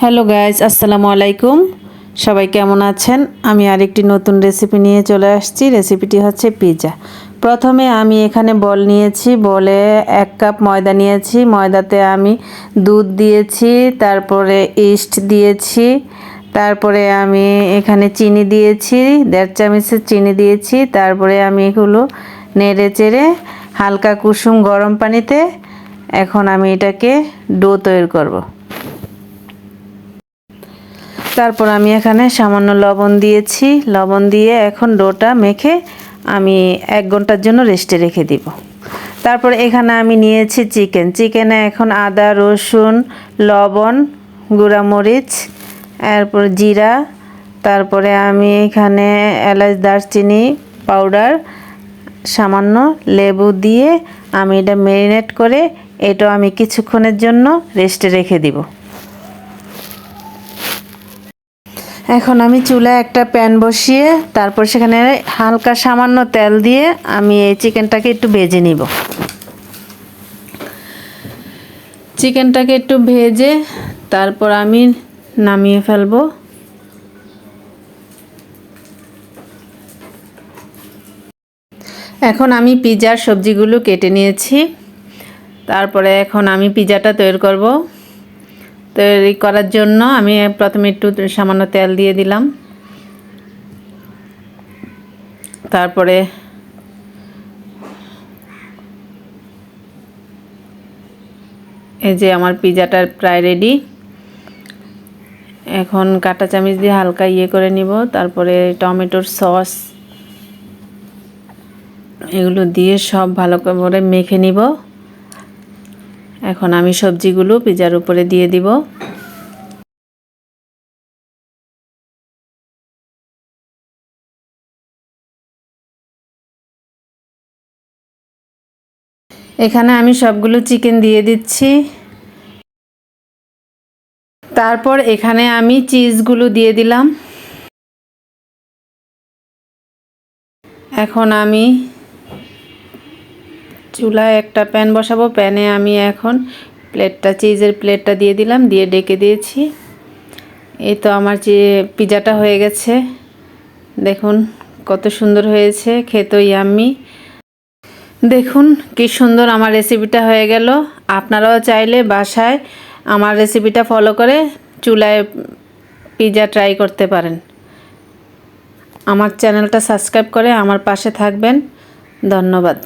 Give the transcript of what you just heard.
Hello guys, আসসালামু আলাইকুম। সবাই কেমন আছেন? আমি আরেকটি নতুন রেসিপি নিয়ে চলে আসছি। রেসিপিটি হচ্ছে পিৎজা প্রথমে আমি এখানে বল নিয়েছি। বলে এক কাপ ময়দা নিয়েছি। ময়দাতে আমি দুধ দিয়েছি, তারপরে ইস্ট দিয়েছি, তারপরে আমি এখানে চিনি দিয়েছি, দেড় চামচের চিনি দিয়েছি, তারপরে আমি এগুলো নেড়ে চেড়ে হালকা কুসুম গরম পানিতে এখন আমি এটাকে ডো তৈরি করব। তারপর আমি এখানে সামান্য লবণ দিয়েছি। লবণ দিয়ে এখন ডোটা মেখে আমি এক ঘণ্টার জন্য রেস্টে রেখে দিব। তারপর এখানে আমি নিয়েছি চিকেন চিকেনে এখন আদা, রসুন, লবণ, গুঁড়ামরিচ, এরপর জিরা, তারপরে আমি এখানে এলাচ, দারচিনি পাউডার সামান্য লেবু দিয়ে আমি এটা ম্যারিনেট করে এটা আমি কিছুক্ষণের জন্য রেস্টে রেখে দিব। এখন আমি চুলায় একটা প্যান বসিয়ে তারপর সেখানে হালকা সামান্য তেল দিয়ে আমি এই চিকেনটাকে একটু ভেজে নিব। চিকেনটাকে একটু ভেজে তারপর আমি নামিয়ে ফেলব। এখন আমি পিজার সবজিগুলো কেটে নিয়েছি। তারপরে এখন আমি পিজাটা তৈরি করব। তৈরি করার জন্য আমি প্রথমে একটু সামান্য তেল দিয়ে দিলাম। তারপরে এই যে আমার পিজাটা প্রায় রেডি এখন কাটা চামিচ দিয়ে হালকা ইয়ে করে নিব, তারপরে টমেটোর সস এগুলো দিয়ে সব ভালো করে মেখে নিব। এখন আমি সবজিগুলো পিজার উপরে দিয়ে দিব। এখানে আমি সবগুলো চিকেন দিয়ে দিচ্ছি। তারপর এখানে আমি চিজগুলো দিয়ে দিলাম। এখন আমি চুলায় একটা প্যান বসাবো। প্যানে আমি এখন প্লেটটা চিজের প্লেটটা দিয়ে দিলাম, দিয়ে ডেকে দিয়েছি। এই তো আমার যে পিজাটা হয়ে গেছে। দেখুন কত সুন্দর হয়েছে খেতো ইয়াম্মি দেখুন কি সুন্দর আমার রেসিপিটা হয়ে গেল। আপনারাও চাইলে বাসায় আমার রেসিপিটা ফলো করে চুলায় পিজা ট্রাই করতে পারেন। আমার চ্যানেলটা সাবস্ক্রাইব করে আমার পাশে থাকবেন। ধন্যবাদ।